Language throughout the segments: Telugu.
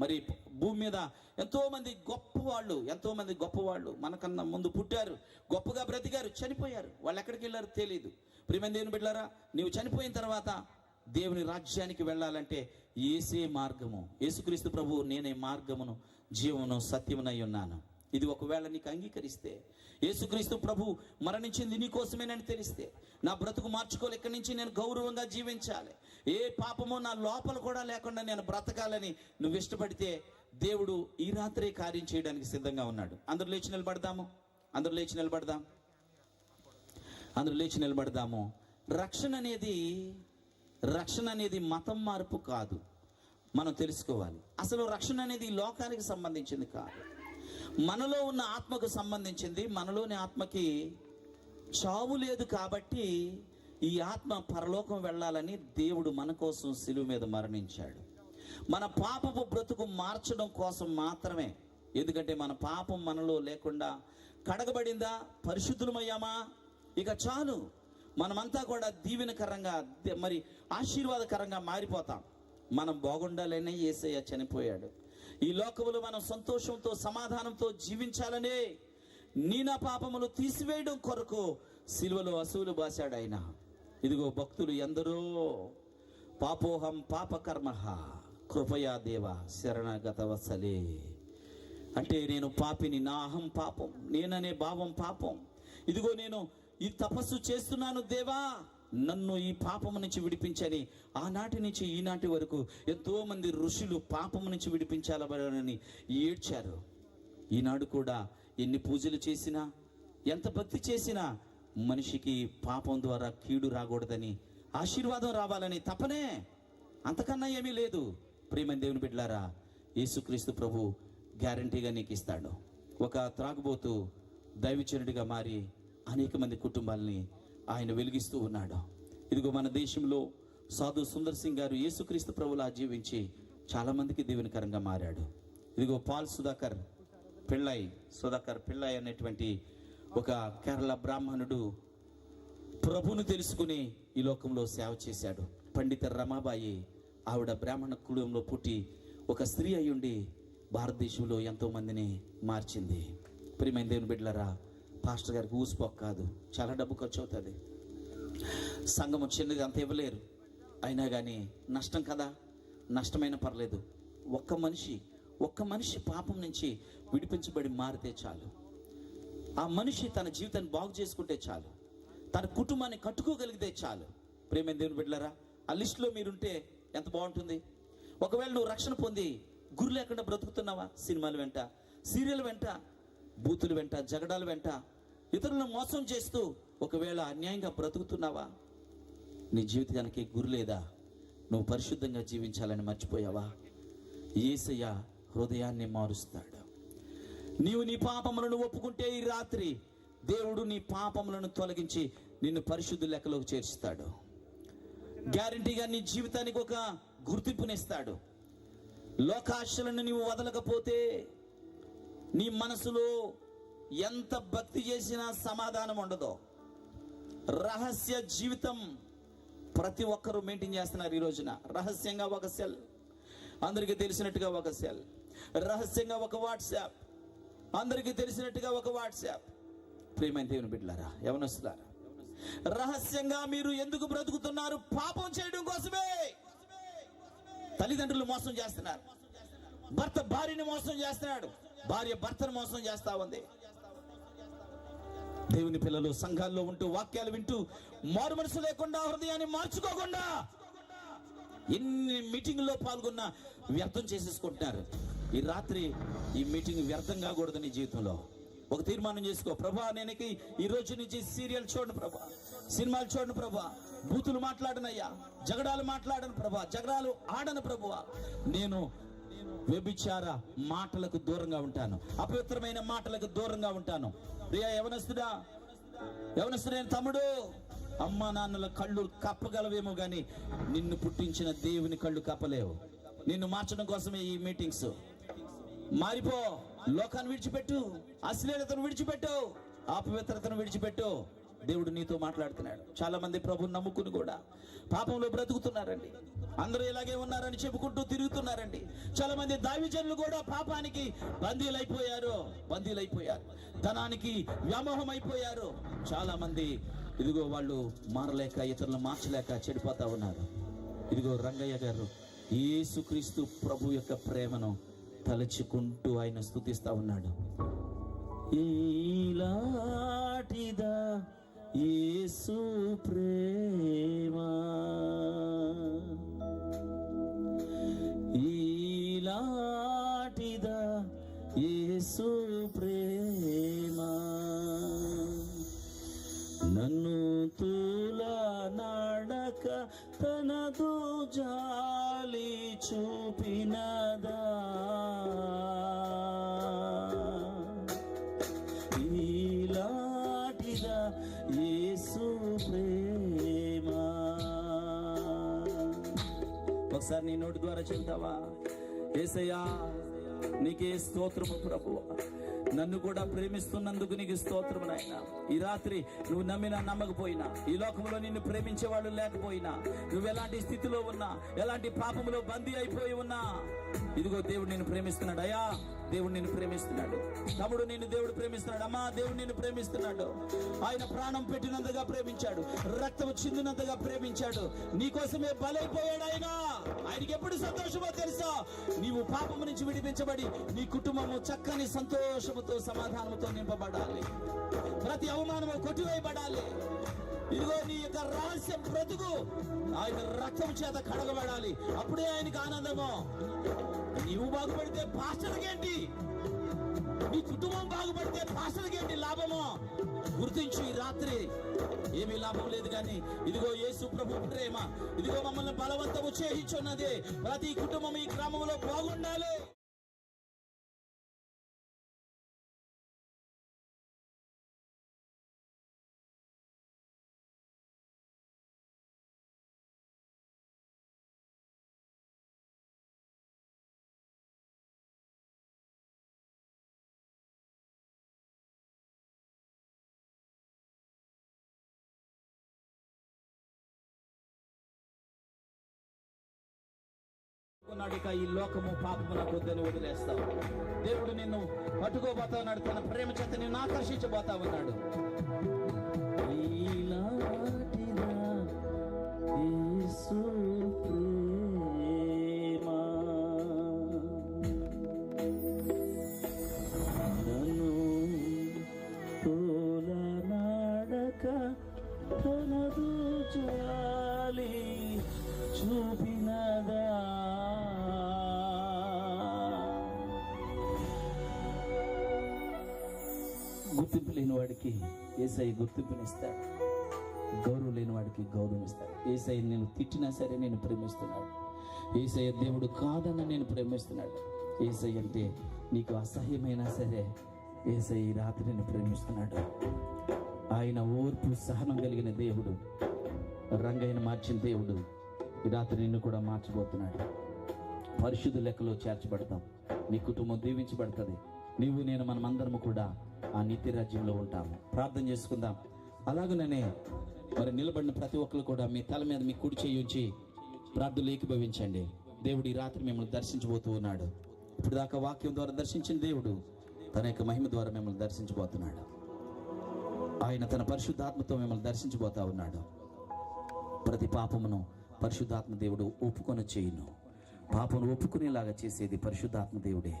మరి భూమి మీద ఎంతోమంది గొప్పవాళ్ళు ఎంతోమంది గొప్పవాళ్ళు మనకన్నా ముందు పుట్టారు గొప్పగా బ్రతికారు చనిపోయారు. వాళ్ళు ఎక్కడికి వెళ్ళారో తెలియదు ప్రియమైన దేవుని బిడ్డారా నీవు చనిపోయిన తర్వాత దేవుని రాజ్యానికి వెళ్ళాలంటే ఏసే మార్గము. యేసుక్రీస్తు ప్రభు నేనే మార్గమును జీవను సత్యమునై ఉన్నాను. ఇది ఒకవేళ నీకు అంగీకరిస్తే యేసుక్రీస్తు ప్రభు మరణించింది నీ కోసమేనని తెలిస్తే నా బ్రతుకు మార్చుకోలే ఇక్కడి నుంచి నేను గౌరవంగా జీవించాలి. ఏ పాపమో నా లోపల కూడా లేకుండా నేను బ్రతకాలని నువ్వు ఇష్టపడితే దేవుడు ఈ రాత్రే కార్యం చేయడానికి సిద్ధంగా ఉన్నాడు. అందరూ లేచి నిలబడదాము. అందరూ లేచి నిలబడదాం. అందరూ లేచి నిలబడదాము. రక్షణ అనేది రక్షణ అనేది మతం మార్పు కాదు. మనం తెలుసుకోవాలి. అసలు రక్షణ అనేది లోకానికి సంబంధించింది కాదు. మనలో ఉన్న ఆత్మకు సంబంధించింది మనలోని ఆత్మకి చావు లేదు కాబట్టి ఈ ఆత్మ పరలోకం వెళ్ళాలని దేవుడు మన కోసం సిలువ మీద మరణించాడు. మన పాపపు బ్రతుకు మార్చడం కోసం మాత్రమే. ఎందుకంటే మన పాపం మనలో లేకుండా కడగబడిందా? పరిశుద్ధులమయ్యామా? ఇక చాలు. మనమంతా కూడా దీవెనకరంగా మరి ఆశీర్వాదకరంగా మారిపోతాం. మనం బాగుండాలనే ఏసయ్య చనిపోయాడు. ఈ లోకములు మనం సంతోషంతో సమాధానంతో జీవించాలనే నీ నా పాపములు తీసివేయడం కొరకు సిలువలో అసువులు బాశాడు ఆయన ఇదిగో భక్తులు ఎందరో. పాపోహం పాపకర్మ. కృపయా దేవ శరణగత వసలే అంటే నేను పాపిని నా అహం పాపం నేననే భావం పాపం. ఇదిగో నేను ఈ తపస్సు చేస్తున్నాను దేవా. నన్ను ఈ పాపము నుంచి విడిపించని ఆనాటి నుంచి ఈనాటి వరకు ఎంతోమంది ఋషులు పాపము నుంచి విడిపించాలని ఏడ్చారు. ఈనాడు కూడా ఎన్ని పూజలు చేసినా ఎంత భక్తి చేసినా మనిషికి పాపం ద్వారా కీడు రాకూడదని ఆశీర్వాదం రావాలని తపనే అంతకన్నా ఏమీ లేదు. ప్రేమ దేవుని బిడ్డలారా యేసుక్రీస్తు ప్రభు గ్యారంటీగా నీకు ఇస్తాడు. ఒక త్రాగుబోతు దైవచనుడిగా మారి అనేక మంది కుటుంబాలని ఆయన వెలిగిస్తూ ఉన్నాడు. ఇదిగో మన దేశంలో సాధు సుందర్ సింగ్ గారు యేసుక్రీస్తు ప్రభులా జీవించి చాలామందికి దీవెనకరంగా మారాడు. ఇదిగో పాల్ సుధాకర్ పిళ్ళై సుధాకర్ పిళ్ళై అనేటువంటి ఒక కేరళ బ్రాహ్మణుడు ప్రభును తెలుసుకుని ఈ లోకంలో సేవ చేశాడు. పండిత రమాబాయి ఆవిడ బ్రాహ్మణ కుటుంబంలో పుట్టి ఒక స్త్రీ అయ్యుండి భారతదేశంలో ఎంతోమందిని మార్చింది. ప్రియమైన దేవుని బిడ్డలరా పాస్టర్ గారికి ఊసిపోక కాదు. చాలా డబ్బు ఖర్చు అవుతుంది సంఘము చిన్నది అంత ఇవ్వలేరు. అయినా కానీ నష్టం కదా? నష్టమైన పర్లేదు. ఒక్క మనిషి ఒక్క మనిషి పాపం నుంచి విడిపించబడి మారితే చాలు. ఆ మనిషి తన జీవితాన్ని బాగు చేసుకుంటే చాలు. తన కుటుంబాన్ని కట్టుకోగలిగితే చాలు. ప్రేమైన దేవుని బిడ్డలారా ఆ లిస్టులో మీరుంటే ఎంత బాగుంటుంది? ఒకవేళ నువ్వు రక్షణ పొంది గురి లేకుండా బ్రతుకుతున్నావా? సినిమాలు వెంట సీరియల్ వెంట బూతులు వెంట జగడాలు వెంట ఇతరులను మోసం చేస్తూ ఒకవేళ అన్యాయంగా బ్రతుకుతున్నావా? నీ జీవితానికి గురి లేదా? నువ్వు పరిశుద్ధంగా జీవించాలని మర్చిపోయావా? ఏసయ్య హృదయాన్ని మారుస్తాడు. నీవు నీ పాపములను ఒప్పుకుంటే ఈ రాత్రి దేవుడు నీ పాపములను తొలగించి నిన్ను పరిశుద్ధ లెక్కలోకి చేర్చుతాడు. గ్యారంటీగా నీ జీవితానికి ఒక గుర్తింపునిస్తాడు. లోకాశలను నీవు వదలకపోతే నీ మనసులో ఎంత భక్తి చేసినా సమాధానం ఉండదు. రహస్య జీవితం ప్రతి ఒక్కరూ మెయింటైన్ చేస్తున్నారు ఈ రోజున. రహస్యంగా ఒక సెల్. అందరికీ తెలిసినట్టుగా ఒక సెల్. రహస్యంగా ఒక వాట్సాప్. అందరికీ తెలిసినట్టుగా ఒక వాట్సాప్. ప్రేమైన దేవుని బిడ్డలారా ఎవనొస్తున్నారా రహస్యంగా మీరు ఎందుకు బ్రతుకుతున్నారు? పాపం చేయడం కోసమే. తల్లిదండ్రులు మోసం చేస్తున్నారు. భర్త భార్యని మోసం చేస్తున్నాడు. భార్య భర్తను మోసం చేస్తా ఉంది. దేవుని పిల్లలు సంఘాల్లో ఉంటూ వాక్యాలు వింటూ మారు మనసు లేకుండా హృదయాన్ని మార్చుకోకుండా ఎన్ని మీటింగ్లో పాల్గొన్న వ్యర్థం చేసేసుకుంటున్నారు. ఈ రాత్రి ఈ మీటింగ్ వ్యర్థం కాకూడదు నీ జీవితంలో. ఒక తీర్మానం చేసుకో. ప్రభా నేనకి ఈ రోజు నుంచి సీరియల్ చూడను ప్రభా. సినిమాలు చూడను ప్రభా. బూతులు మాట్లాడనయ్యా. జగడాలు మాట్లాడను ప్రభా. జగడాలు ఆడను ప్రభువా. నేను వ్యభిచార మాటలకు దూరంగా ఉంటాను. అపవిత్రమైన మాటలకు దూరంగా ఉంటాను. రియా యవనస్తుడా యవనస్తుడైన తమ్ముడు. అమ్మ నాన్నల కళ్ళు కప్పగలవేమో కానీ నిన్ను పుట్టించిన దేవుని కళ్ళు కప్పలేవు. నిన్ను మార్చడం కోసమే ఈ మీటింగ్స్. మారిపో లోకాన్ని విడిచిపెట్టు అశ్లీలతను విడిచిపెట్టు అపవిత్రతను విడిచిపెట్టు. దేవుడు నీతో మాట్లాడుతున్నాడు. చాలా మంది ప్రభుని నమ్ముకుని కూడా పాపంలో బ్రతుకుతున్నారండి. అందరూ ఇలాగే ఉన్నారని చెప్పుకుంటూ తిరుగుతున్నారండి. చాలా మంది దావిజనులు కూడా పాపానికి బందీలైపోయారు. బందీలైపోయారు. ధనానికి వ్యామోహం అయిపోయారు చాలా మంది ఇదిగో వాళ్ళు మారలేక ఇతరులను మార్చలేక చెడిపోతా ఉన్నారు. ఇదిగో రంగయ్య గారు యేసుక్రీస్తు ప్రభు యొక్క ప్రేమను తలుచుకుంటూ ఆయన స్తుతిస్తా ఉన్నాడు. ఈలాటిదా యేసు ప్రేమ. ఈలాటిదా యేసు ప్రేమ. నన్ను తూల నడక తనదు జాలి చూపినదా. ఒకసారి నీ నోటి ద్వారా చెప్తావా? ఏసయ్యా నీకే స్తోత్రము ప్రభువా. నన్ను కూడా ప్రేమిస్తున్నందుకు నీకు స్తోత్రం నాయన. ఈ రాత్రి నువ్వు నమ్మినా నమ్మకపోయినా ఈ లోకంలో నిన్ను ప్రేమించే వాళ్ళు లేకపోయినా నువ్వు ఎలాంటి స్థితిలో ఉన్నా ఎలాంటి పాపములో బందీ అయిపోయి ఉన్నా ఇదిగో దేవుడు నిన్ను ప్రేమిస్తున్నాడు. అయ్యా దేవుడు నిన్ను ప్రేమిస్తున్నాడు. తమ్ముడు నిన్ను దేవుడు ప్రేమిస్తున్నాడు. అమ్మా దేవుడు నిన్ను ప్రేమిస్తున్నాడు. ఆయన ప్రాణం పెట్టినంతగా ప్రేమించాడు. రక్తం చిందినంతగా ప్రేమించాడు. నీకోసమే బలైపోయాడు ఆయన. ఆయనకి ఎప్పుడు సంతోషమో తెలుసా? నీవు పాపం నుంచి విడిపించబడి నీ కుటుంబము చక్కని సంతోషముతో సమాధానముతో నింపబడాలి. ప్రతి అవమానము కొట్టివేయబడాలి. ఇదిగో నీ యొక్క రహస్యం బ్రతుకు. ఆయన రక్తం చేత కడగబడాలి. అప్పుడే ఆయనకు ఆనందము. నీవు బాగుపడితే పాస్టర్కేంటి నీ కుటుంబం బాగుపడితే పాస్టర్కేంటి లాభము? గుర్తించు ఈ రాత్రి. ఏమీ లాభం లేదు కానీ ఇదిగో యేసు ప్రభు ప్రేమ. ఇదిగో మమ్మల్ని బలవంతం ఉత్సేహించున్నది ప్రతి కుటుంబం ఈ గ్రామంలో బాగుండాలి. ఉన్నాడు ఇక ఈ లోకము పాపము నాకు వద్దని వదిలేస్తావు. దేవుడు నిన్ను పట్టుకోబోతా ఉన్నాడు తన ప్రేమ చేత నిన్ను ఆకర్షించబోతా ఉన్నాడు ఏసై గుర్తింపునిస్తాడు. గౌరవం లేని వాడికి గౌరవం ఇస్తాడు ఏసై నేను తిట్టినా సరే నేను ప్రేమిస్తున్నాడు. ఏసయ్య దేవుడు కాదన్న నేను ప్రేమిస్తున్నాడు. ఏసై అంటే నీకు అసహ్యమైనా సరే ఏసై ఈ రాత్రి నేను ప్రేమిస్తున్నాడు. ఆయన ఓర్పు సహనం కలిగిన దేవుడు రంగైన మార్చిన దేవుడు ఈ రాత్రి నిన్ను కూడా మార్చబోతున్నాడు. పరిశుద్ధ లెక్కలో చేర్చబడతాం. నీ కుటుంబం దీవించబడుతుంది. నీవు నేను మనమందరము కూడా ఆ నిత్య రాజ్యంలో ఉంటాము. ప్రార్థన చేసుకుందాం. అలాగనే మరి నిలబడిన ప్రతి ఒక్కరు కూడా మీ తల మీద మీ కుడి చేయి ఉంచి ప్రార్థనలు ఏకీభవించండి. దేవుడు ఈ రాత్రి మిమ్మల్ని దర్శించబోతూ ఉన్నాడు. ఇప్పుడు దాకా వాక్యం ద్వారా దర్శించిన దేవుడు తన యొక్క మహిమ ద్వారా మిమ్మల్ని దర్శించబోతున్నాడు. ఆయన తన పరిశుద్ధాత్మతో మిమ్మల్ని దర్శించబోతా ఉన్నాడు. ప్రతి పాపమును పరిశుద్ధాత్మ దేవుడు ఒప్పుకొని చేయును. పాపను ఒప్పుకునేలాగా చేసేది పరిశుద్ధాత్మ దేవుడే.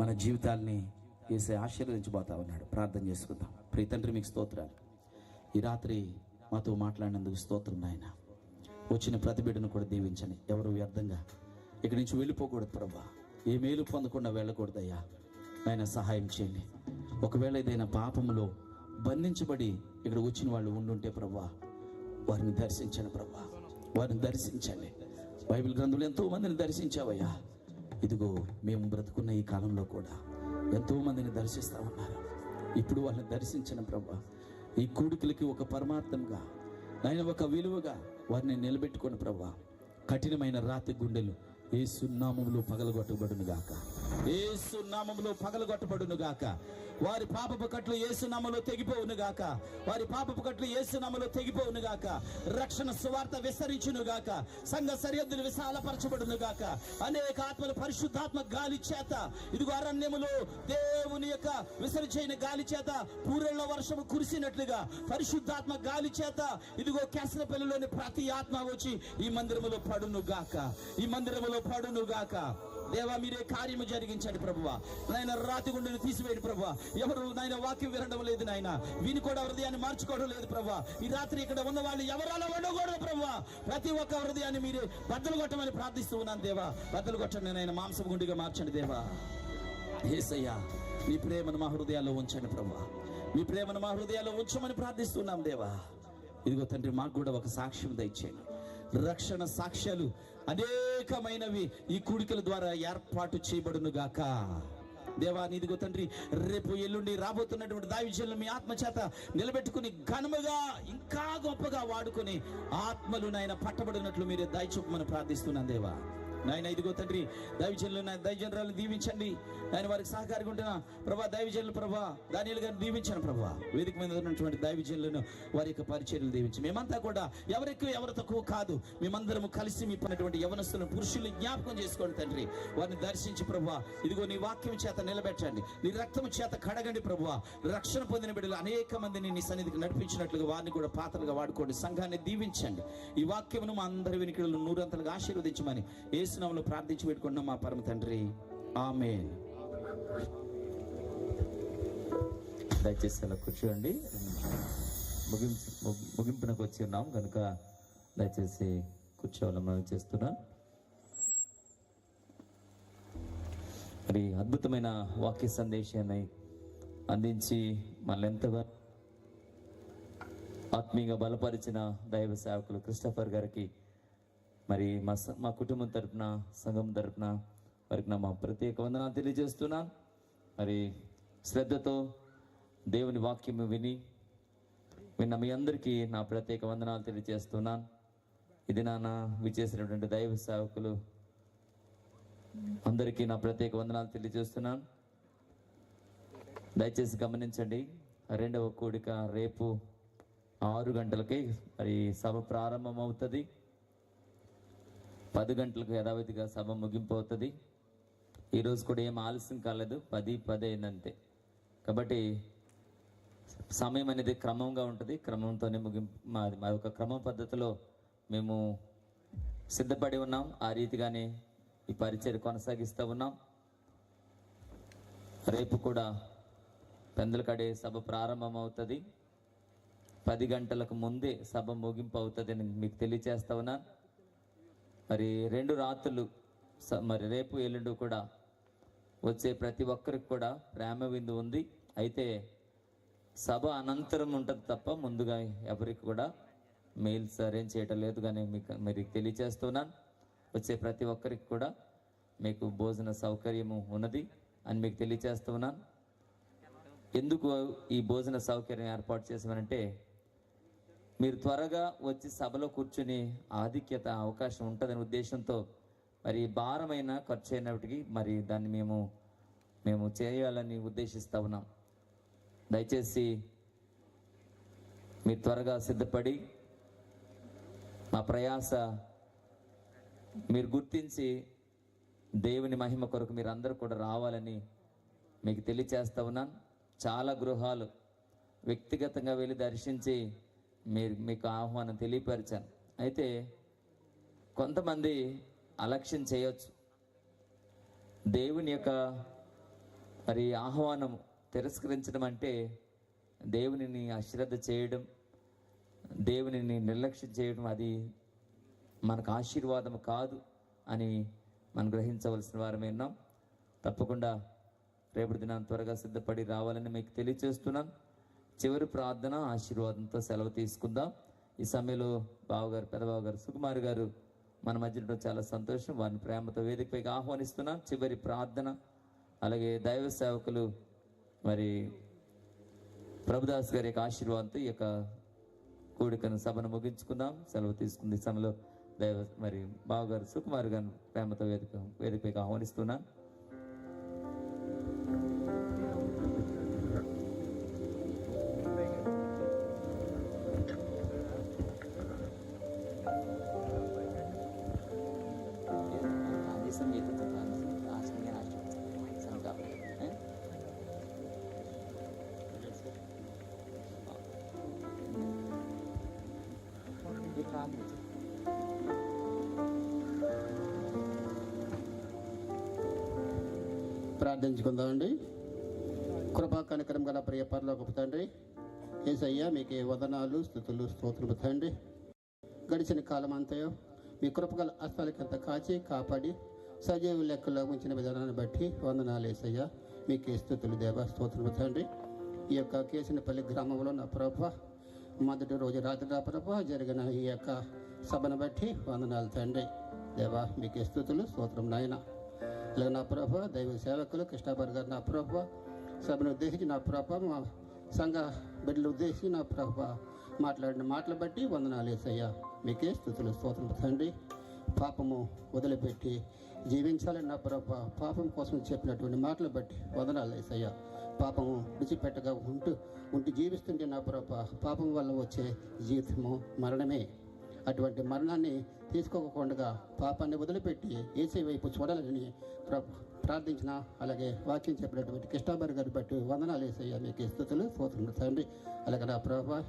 మన జీవితాల్ని వేసే ఆశీర్వదించబోతా ఉన్నాడు. ప్రార్థన చేసుకుందాం. ప్రీతండ్రి మీకు స్తోత్రాలు. ఈ రాత్రి మాతో మాట్లాడినందుకు స్తోత్రం నాయన. వచ్చిన ప్రతి బిడ్డను కూడా దీవించండి. ఎవరు వ్యర్థంగా ఇక్కడి నుంచి వెళ్ళిపోకూడదు ప్రభా. ఏ మేలు పొందకుండా వెళ్ళకూడదయ్యా. నాయన సహాయం చేయండి. ఒకవేళ ఏదైనా పాపంలో బంధించబడి ఇక్కడ వచ్చిన వాళ్ళు ఉండుంటే ప్రభా వారిని దర్శించండి ప్రభా. వారిని దర్శించండి. బైబిల్ గ్రంథంలో ఎంతో మందిని దర్శించావయ్యా. ఇదిగో మేము బ్రతుకున్న ఈ కాలంలో కూడా ఎంతో మందిని దర్శిస్తా ఉన్నారు ఇప్పుడు వాళ్ళని దర్శించిన ప్రభా. ఈ కూడికలకి ఒక పరమార్థంగా ఆయన ఒక విలువగా వారిని నిలబెట్టుకుని ప్రభా కఠినమైన రాతి గుండెలు ఏ సున్నామములు పగలగొట్టబడును గాక ఏ నామములో పగలగొట్టబడును గాక వారి పాపపు కట్లు యేసు నామములో తెగిపోవును గాక. వారి పాపపు కట్లు యేసు నామములో తెగిపోవును గాక. రక్షణ సువార్త విస్తరించును గాక. సంఘ సరిహద్దులు విశాలపరచబడును గాక. అనేక ఆత్మలు పరిశుద్ధాత్మ గాలి చేత. ఇదిగో అరణ్యములో దేవుని యొక్క విసరిచైన గాలి చేత పూరెళ్ళ వర్షము కురిసినట్లుగా పరిశుద్ధాత్మ గాలి చేత ఇదిగో కేసరపల్లిలోని ప్రతి ఆత్మ వచ్చి ఈ మందిరములో పడును గాక. ఈ మందిరములో పడును గాక. దేవా మీరే కార్యము జరిగించండి ప్రభువ. నాయన రాతి గుండెను తీసివేయండి ప్రభు ఎవరు నాయన వాక్యం వినడం లేదు నాయన. విని కూడా హృదయాన్ని మార్చుకోవడం లేదు ప్రభు ఈ రాత్రి ఇక్కడ ఉన్న వాళ్ళు ఎవరాలో ఉండకూడదు ప్రభు ప్రతి ఒక్క హృదయాన్ని మీరే బద్దలు కొట్టమని ప్రార్థిస్తూ ఉన్నాను దేవా. బద్దలు కొట్టండి నాయన మాంసం గుండిగా మార్చండి దేవా. ఏసయ్యా మీ ప్రేమను మా హృదయాల్లో ఉంచండి ప్రభు మీ ప్రేమను మా హృదయాల్లో ఉంచమని ప్రార్థిస్తున్నాం దేవా. ఇదిగో తండ్రి మాకు కూడా ఒక సాక్ష్యం దయచేయండి. రక్షణ సాక్ష్యాలు అనేకమైనవి ఈ కూడికల ద్వారా ఏర్పాటు చేయబడును గాక. దేవా నీదిగో తండ్రి రేపు ఎల్లుండి రాబోతున్నటువంటి దావిజలను మీ ఆత్మ చేత నిలబెట్టుకుని ఘనముగా ఇంకా గొప్పగా వాడుకొని ఆత్మలు నాయన పట్టబడినట్లు మీరే దయచూపమని ప్రార్థిస్తున్నాను దేవా. నాయన ఇదిగో తండ్రి దైవజనులు నాయన దైవజనరాలను దీవించండి. ఆయన వారికి సహకారిగా ఉంటున్న ప్రభా దైవజనులు ప్రభా దానిలు గారిని దీవించాను ప్రభా. వేదిక మీద ఉన్నటువంటి దైవజనులను వారి యొక్క పరిచర్యలు దీవించి. మేమంతా కూడా ఎవరెక్కువ ఎవరు తక్కువ కాదు. మేమందరము కలిసి మీ పడినటువంటి యవనస్తులను పురుషులు జ్ఞాపకం చేసుకోండి తండ్రి. వారిని దర్శించి ప్రభా ఇదిగో నీ వాక్యం చేత నిలబెట్టండి. నీ రక్తం చేత కడగండి ప్రభా. రక్షణ పొందిన బిడ్డలు అనేక మందిని నీ సన్నిధికి నడిపించినట్లుగా వారిని కూడా పాత్రలుగా వాడుకోండి. సంఘాన్ని దీవించండి. ఈ వాక్యమును మా అందరి వెనుకలను నూరంతలుగా ఆశీర్వదించమని ఏసునామలో ప్రార్థించి పెట్టుకున్నాం మా పరమ తండ్రి. ఆమె దయచేసి అలా కూర్చోండి. ముగింపు ము- ముగింపునకు వచ్చి ఉన్నాం. కనుక దయచేసి కూర్చోవాలని మనం చేస్తున్నాం. మరి అద్భుతమైన వాక్య సందేశాన్ని అందించి మళ్ళీ ఎంతగా ఆత్మీయంగా బలపరిచిన దైవ సేవకులు క్రిస్టఫర్ గారికి మరి మా స- మా కుటుంబం తరపున సంఘం తరపున వారికి నా మా ప్రత్యేక వందనాలు తెలియజేస్తున్నాను మరి శ్రద్ధతో దేవుని వాక్యము విని విన్న మీ అందరికీ నా ప్రత్యేక వందనాలు తెలియజేస్తున్నాను ఇది నాన్న విచేసినటువంటి దైవ సేవకులు అందరికీ నా ప్రత్యేక వందనాలు తెలియజేస్తున్నాను దయచేసి గమనించండి రెండవ కూడిక రేపు ఆరు గంటలకి మరి సభ ప్రారంభం అవుతుంది పది గంటలకు యథావిధిగా సభ ముగింపు అవుతుంది ఈరోజు కూడా ఏం ఆలస్యం కాలేదు. పది పది అయిందంతే. కాబట్టి సమయం అనేది క్రమంగా ఉంటుంది. క్రమంతోనే ముగింపు మాది మా యొక్క క్రమ పద్ధతిలో మేము సిద్ధపడి ఉన్నాం. ఆ రీతిగానే ఈ పరిచయం కొనసాగిస్తూ ఉన్నాం. రేపు కూడా పెందలకడే సభ ప్రారంభం అవుతుంది పది గంటలకు ముందే సభ ముగింపు అవుతుంది అని మీకు తెలియజేస్తా ఉన్నాను. మరి రెండు రాత్రులు స- మరి రేపు ఎల్లుండి కూడా వచ్చే ప్రతి ఒక్కరికి కూడా ప్రేమ విందు ఉంది. అయితే సభ అనంతరం ఉంటుంది తప్ప ముందుగా ఎవరికి కూడా మెయిల్స్ అరేంజ్ చేయటం లేదు. కానీ మీకు మరి తెలియచేస్తున్నాను. వచ్చే ప్రతి ఒక్కరికి కూడా మీకు భోజన సౌకర్యము ఉన్నది అని మీకు తెలియచేస్తున్నాను. ఎందుకు ఈ భోజన సౌకర్యం ఏర్పాటు చేసామనంటే మీరు త్వరగా వచ్చి సభలో కూర్చుని ఆధిక్యత అవకాశం ఉంటుందనే ఉద్దేశంతో మరి భారమైన ఖర్చు అయినప్పటికీ మరి దాన్ని మేము మేము చేయాలని ఉద్దేశిస్తూ ఉన్నాం. దయచేసి మీరు త్వరగా సిద్ధపడి మా ప్రయాస మీరు గుర్తించి దేవుని మహిమ కొరకు మీరు అందరూ కూడా రావాలని మీకు తెలియచేస్తూ ఉన్నాను చాలా గృహాలు వ్యక్తిగతంగా వెళ్ళి దర్శించి మీరు మీకు ఆహ్వానం తెలియపరిచాను. అయితే కొంతమంది అలక్ష్యం చేయొచ్చు. దేవుని యొక్క మరి ఆహ్వానం తిరస్కరించడం అంటే దేవునిని అశ్రద్ధ చేయడం దేవునిని నిర్లక్ష్యం చేయడం అది మనకు ఆశీర్వాదం కాదు అని మనం గ్రహించవలసిన వారమే ఉన్నాం. తప్పకుండా రేపటి దినాన్ని త్వరగా సిద్ధపడి రావాలని మీకు తెలియచేస్తున్నాను చివరి ప్రార్థన ఆశీర్వాదంతో సెలవు తీసుకుందాం. ఈ సమయంలో బావగారు పెదబావ గారు సుకుమార్ గారు మన మధ్యలో చాలా సంతోషం. వారిని ప్రేమతో వేదికపైకి ఆహ్వానిస్తున్నాం. చివరి ప్రార్థన అలాగే దైవ సేవకులు మరి ప్రభుదాస్ గారి యొక్క ఆశీర్వాదంతో ఈ యొక్క కూడికను సభను ముగించుకుందాం. సెలవు తీసుకుంది ఈ సమయంలో దైవ మరి బావగారు సుకుమార్ గారిని ప్రేమతో వేదిక వేదికపైకి ఆహ్వానిస్తున్నాను ప్రార్థించుకుందామండి. కృపా కనకరం గల ప్రియ పరలోకపు తండ్రి ఏసయ్యా మీకు వదనాలు స్థుతులు స్తోత్రము తండ్రి. గడిచిన కాలం అంతయో మీ కృపగల అస్తాలకి అంత కాచి కాపాడి సజీవ లెక్కలో ఉంచిన విధానాన్ని బట్టి వందనాలు ఏసయ్యా. మీకు స్థుతులు దేవ స్తోత్రము తండ్రి. ఈ యొక్క కేసినపల్లి గ్రామంలో నా ప్రభ మొదటి రోజు రాత్రి నా ప్రభ జరిగిన ఈ యొక్క సభను బట్టి వందనాలు తండ్రి. దేవా మీకు స్థుతులు స్తోత్రం నాయన. అలాగే నా ప్రభ దైవ సేవకులు కృష్ణాబార్ గారు నా ప్రభ సభను ఉద్దేశించి నా ప్రభ మా సంఘ బిడ్డలు ఉద్దేశించి నా ప్రభ మాట్లాడిన మాటలు బట్టి వందనాలు వేసయ్యా మీకే స్థుతులు స్తోత్రం తండ్రి. పాపము వదిలిపెట్టి జీవించాలని నా ప్రభ పాపం కోసం చెప్పినటువంటి మాటలు బట్టి వందనాలు వేసయ్యా పాపము విడిచిపెట్టగా ఉంటూ ఉంటూ జీవిస్తుంటే నా ప్రభ పాపం వల్ల వచ్చే జీవితము మరణమే. అటువంటి మరణాన్ని తీసుకోకుండా పాపాన్ని వదిలిపెట్టి ఏసీ వైపు చూడాలని ప్ర- ప్రార్థించిన అలాగే వాక్యం చెప్పినటువంటి కృష్ణాబారి గారి బట్టి వందనాలు వేసయ్యా మీకు స్థుతులు స్తోత్రములు తండ్రి. అలాగే నా ప్రభా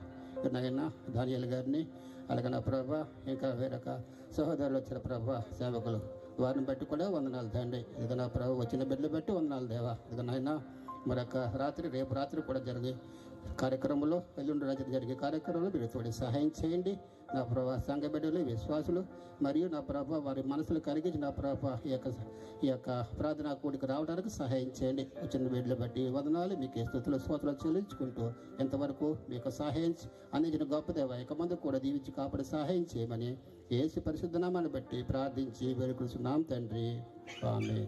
నాయన దానియాల గారిని అలాగే నా ప్రభా ఇంకా వేరొక సహోదరులు వచ్చిన ప్రభా సేవకులు. వారిని బట్టి కూడా వందనాలు తండ్రి. ఇదిగో నా ప్రభు వచ్చిన బిడ్డలు బట్టి వందనాలు దేవా. ఇదిగో నాయన మరొక రాత్రి రేపు రాత్రి కూడా జరిగే కార్యక్రమంలో ఎల్లుండి రాత్రి జరిగే కార్యక్రమంలో మీరు తోడి సహాయం చేయండి. నా ప్రభా సంఘ బిడ్డలు విశ్వాసులు మరియు నా ప్రభా వారి మనసులు కలిగించి నా ప్రభా ఈ యొక్క ఈ యొక్క ప్రార్థనా కూడికి రావడానికి సహాయం చేయండి. వచ్చిన బిడ్డలు బట్టి వదనాలు. మీకు స్థుతులు స్తోత్రాలు చెల్లించుకుంటూ ఎంతవరకు మీకు సహాయం అందించిన గొప్ప దేవ ఇక కూడా దీవించి కాపాడి సహాయం చేయమని ఏసు పరిశుద్ధ నామాన్ని బట్టి ప్రార్థించి వేడుకుంటున్నాం తండ్రి. ఆమె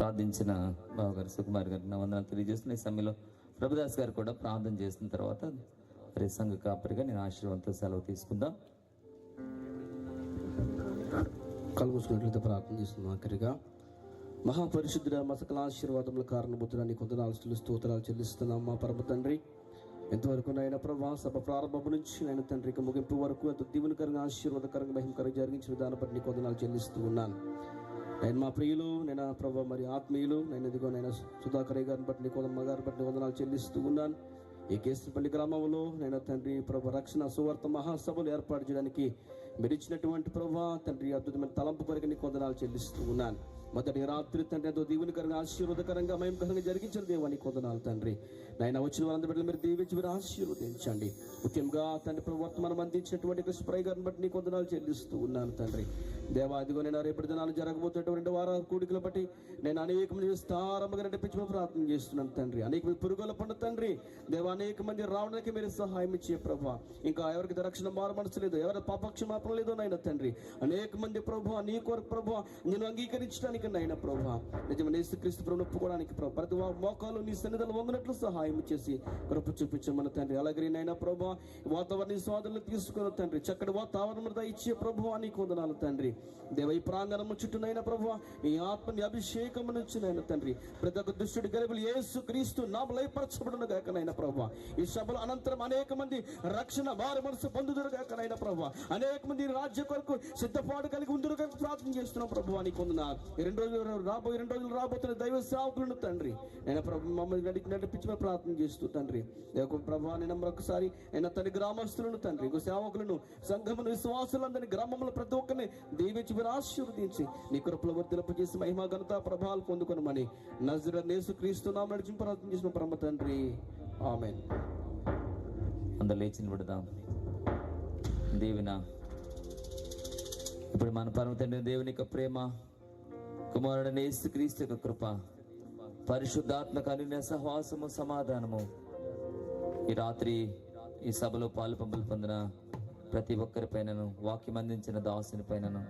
ప్రార్థించిన బావగారు సుకుమార్ గారికి నా వందనాలు తెలియజేస్తున్న. ఈ సమయంలో ప్రభుదాస్ గారు కూడా ప్రార్థన చేసిన తర్వాత రే సంఘ కాపరిగా నేను ఆశీర్వాదంతో సెలవు తీసుకుందాం. కలుగుసుకున్నట్లయితే ప్రార్థన చేస్తున్నాం ఆఖరిగా. మహాపరిశుద్ధుడ మసకల ఆశీర్వాదముల కారణభూతుడా నీ కొందనాలు ఉత్తరాలు చెల్లిస్తున్నాం మా పరమ తండ్రి. ఎంతవరకు నాయన ప్రభా సభ ప్రారంభం నుంచి నాయన తండ్రికి ముగింపు వరకు ఎంతో దీవెనకరంగా ఆశీర్వాదకరంగా మహిమకరంగా జరిగించిన దాన్ని బట్టి నీ కొందనాలు చెల్లిస్తూ ఉన్నాను. నేను మా ప్రియులు నేను ప్రభా మరి ఆత్మీయులు నేను ఇదిగో నేను సుధాకర్ గారిని బట్టి నీ కొందమ్మ గారిని బట్టి వందనాలు చెల్లిస్తూ ఉన్నాను. ఈ కేసుపల్లి గ్రామంలో నేను తండ్రి ప్రభు రక్షణ సువార్త మహాసభలు ఏర్పాటు చేయడానికి మీరు ఇచ్చినటువంటి ప్రభా తండ్రి అద్భుతమైన తలంపు కొరకు నీకు వందనాలు చెల్లిస్తూ ఉన్నాను. మొదటి రాత్రి తండ్రి ఎంతో దీవెనకరంగా ఆశీర్వాదకరంగా మయంకరంగా జరిగించిన దేవాన్ని కొందనాలు తండ్రి. నాయన వచ్చిన వారందరి బిడ్డలు మీరు దీవించి మీరు ఆశీర్వదించండి. ముఖ్యంగా తండ్రి ప్రభు వర్తమానం అందించినటువంటి కృష్ణప్రయ గారిని బట్టి నీ కొందనాలు చెల్లిస్తూ ఉన్నాను తండ్రి. దేవా అదిగో నేను రేపటి దినాలు జరగబోతున్నటువంటి వార కూడికలు బట్టి నేను అనేక మంది విస్తారంగా నడిపించమని ప్రార్థన చేస్తున్నాను తండ్రి. అనేక మంది పురుగుల పండు తండ్రి. దేవా అనేక మంది రావడానికి మీరు సహాయం ఇచ్చే ప్రభా. ఇంకా ఎవరికి రక్షణ మారు మనసు లేదు ఎవరి పాపక్షమాపణ లేదో నాయన తండ్రి. అనేక మంది ప్రభు నీ కొరకు ప్రభు నేను అంగీకరించడానికి నాయన ప్రభు. నిజమైన యేసుక్రీస్తు ప్రభు ఒప్పుకోవడానికి ప్రభు ప్రతి మోకాలు నీ సన్నిధిలో వంగినట్లు సహాయం చేసి కృప మన తండ్రి. అలాగే నాయన ప్రభు వాతావరణ స్వాదులు తీసుకున్న తండ్రి. చక్కటి వాతావరణం ఇచ్చే ప్రభు అని కొందనాలు తండ్రి. దేవ ఈ ప్రాంగణము చుట్టూనైనా ప్రభు మీ ఆత్మని అభిషేకం నుంచి నైనా తండ్రి ప్రతి ఒక్క దుష్టుడి గలుపులు ఏసు క్రీస్తు నామలైపరచబడును గాక నాయన ప్రభు ఈ సభలు అనంతరం అనేక మంది రక్షణ వారి మనసు పొందుదురు గాకనైనా ప్రభు అనేక మంది రాజ్య కొరకు సిద్ధపాటు కలిగి ఉందరు కనుక ప్రార్థన చేస్తున్నాం ప్రభు అని కొందన రెండు రోజులు రాబోయే రెండు రోజులు రాబోతున్న దైవ సేవకులను తండ్రి నేను ప్రభు మమ్మల్ని నడిపి నడిపించమని ప్రార్థన చేస్తూ తండ్రి దేవ ప్రభు నేను మరొకసారి నేను తన గ్రామస్తులను తండ్రి సేవకులను సంఘమును విశ్వాసులందరినీ గ్రామంలో ప్రతి ఒక్కరిని దీవించి మీరు ఆశీర్వదించి. నీ కృపల వర్తిలపు చేసి మహిమా ఘనత ప్రభావాలు పొందుకొనమని నజర నేసు క్రీస్తు నామ నడిచి ప్రార్థన చేసిన పరమ తండ్రి. ఆమె అందరు లేచి నిలబడదాం దేవిన ఇప్పుడు మన పరమ తండ్రి దేవుని యొక్క ప్రేమ కుమారుడని యేసుక్రీస్తు యొక్క కృప పరిశుద్ధాత్మక కలిగిన సహవాసము సమాధానము. ఈ రాత్రి ఈ సభలో పాలు పంపులు పొందిన ప్రతి ఒక్కరి పైనను వాక్యం అందించిన దాసుని పైనను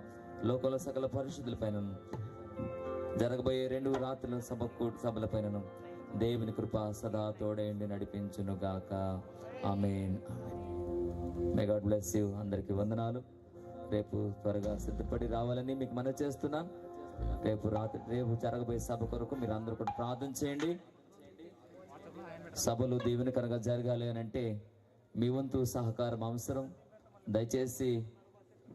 లోకంలో సకల పరిశుద్ధుల పైనను జరగబోయే రెండు రాత్రుల సభ కూ- సభల పైనను దేవుని కృప సదా తోడేండి నడిపించును గాక amen. May God bless you. అందరికీ వందనాలు. రేపు త్వరగా సిద్ధపడి రావాలని మీకు మనవి చేస్తున్నాం. రేపు రాత్రి రేపు జరగబోయే సభ కొరకు మీరు అందరూ కూడా ప్రార్థన చేయండి. సభలు దీవెనకరంగా జరగాలి అని అంటే మీ వంతు సహకారం అవసరం. దయచేసి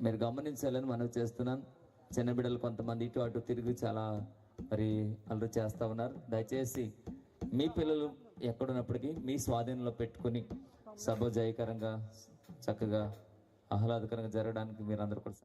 మీరు గమనించాలని మనవి చేస్తున్నాను చిన్న బిడ్డలు కొంతమంది ఇటు అటు తిరిగి చాలా మరి అల్లరి చేస్తా ఉన్నారు. దయచేసి మీ పిల్లలు ఎక్కడున్నప్పటికీ మీ స్వాధీనంలో పెట్టుకుని సభ జయకరంగా చక్కగా ఆహ్లాదకరంగా జరగడానికి మీరు అందరూ కూడా